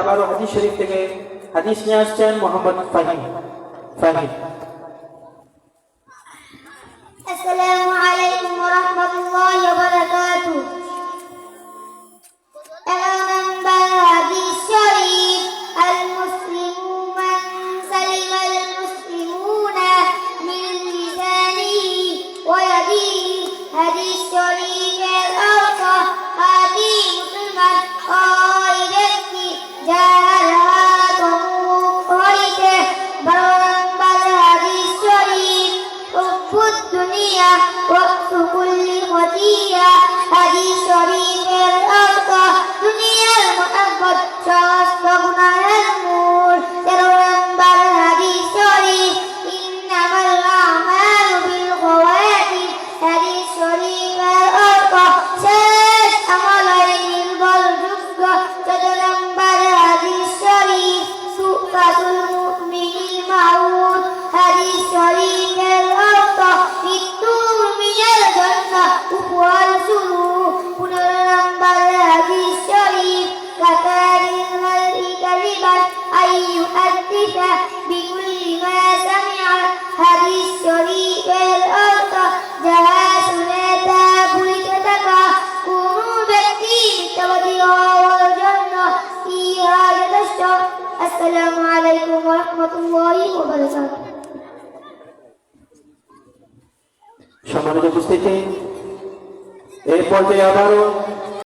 আবারও হাদিস শরীফ থেকে হাদিস নিয়ে আসছেন মোহাম্মদ ফাহিম। ফাহিম। حب الدنيا وقت كل خطيئة هذه شريف সামিআ হাদিস শরীফের অর্থ যাহা শুনে তা ভুলিতে থাকা কোন ব্যক্তি মিথ্যাবাদী হওয়ার জন্য ইহা যথেষ্ট আসসালামু আলাইকুম ওয়া রাহমাতুল্লাহি ওয়া বারাকাতুহু সম্মানিত উপস্থিতি এই পর্যায়ে আবারও